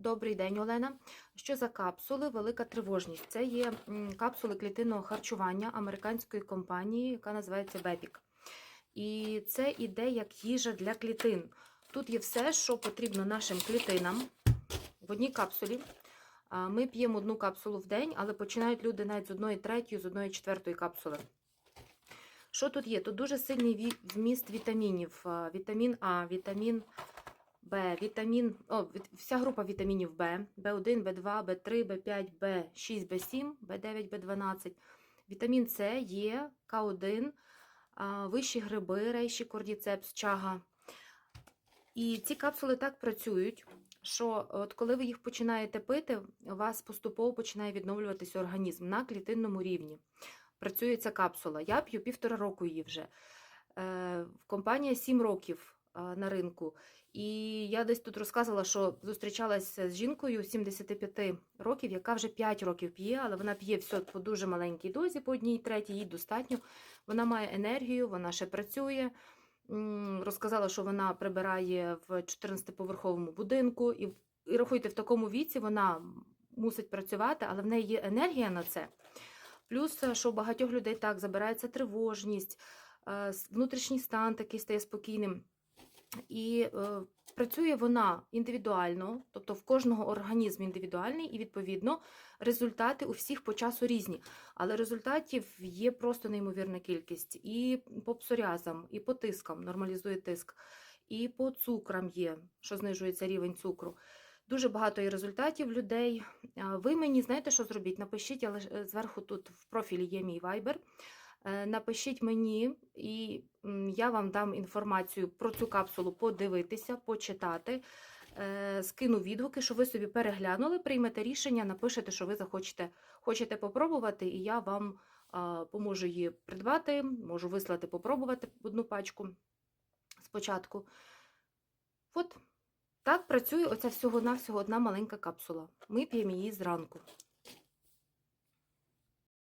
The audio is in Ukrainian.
Добрий день, Олена. Що за капсули? Велика тривожність. Це є капсули клітинного харчування американської компанії, яка називається Бепік. І це іде як їжа для клітин. Тут є все, що потрібно нашим клітинам в одній капсулі. Ми п'ємо одну капсулу в день, але починають люди навіть з одної третьої, з одної четвертої капсули. Що тут є? Тут дуже сильний вміст вітамінів. Вітамін А, вітамін Б, вітамін, о, вся група вітамінів Б, Б1, Б2, Б3, Б5, Б6, Б7, Б9, Б12. Вітамін С, Є, К1, вищі гриби, рейші, кордіцепс, чага. І ці капсули так працюють, що от коли ви їх починаєте пити, у вас поступово починає відновлюватися організм на клітинному рівні. Працює ця капсула. Я п'ю півтора року її вже. Е, компанія 7 років на ринку. І я десь тут розказувала, що зустрічалася з жінкою 75 років, яка вже 5 років п'є, але вона п'є все по дуже маленькій дозі, по одній третій, їй достатньо. Вона має енергію, вона ще працює. Розказала, що вона прибирає в 14-поверховому будинку, і, і рахуйте, в такому віці вона мусить працювати, але в неї є енергія на це. Плюс, е, що у багатьох людей так забирається тривожність, е, внутрішній стан такий стає спокійним. І е, працює вона індивідуально, тобто в кожного організм індивідуальний, і відповідно результати у всіх по часу різні. Але результатів є просто неймовірна кількість. І по псоріазам, і по тискам нормалізує тиск, і по цукрам є, що знижується рівень цукру. Дуже багато є результатів людей. Ви мені знаєте, що зробіть? Напишіть, але зверху тут в профілі є мій вайбер. Е, Напишіть мені, і я вам дам інформацію про цю капсулу подивитися, почитати. Е, Скину відгуки, що ви собі переглянули, приймете рішення, напишете, що ви захочете хочете попробувати, і я вам поможу її придбати, можу вислати попробувати одну пачку спочатку. От так працює оця всього-навсього одна маленька капсула. Ми п'ємо її зранку.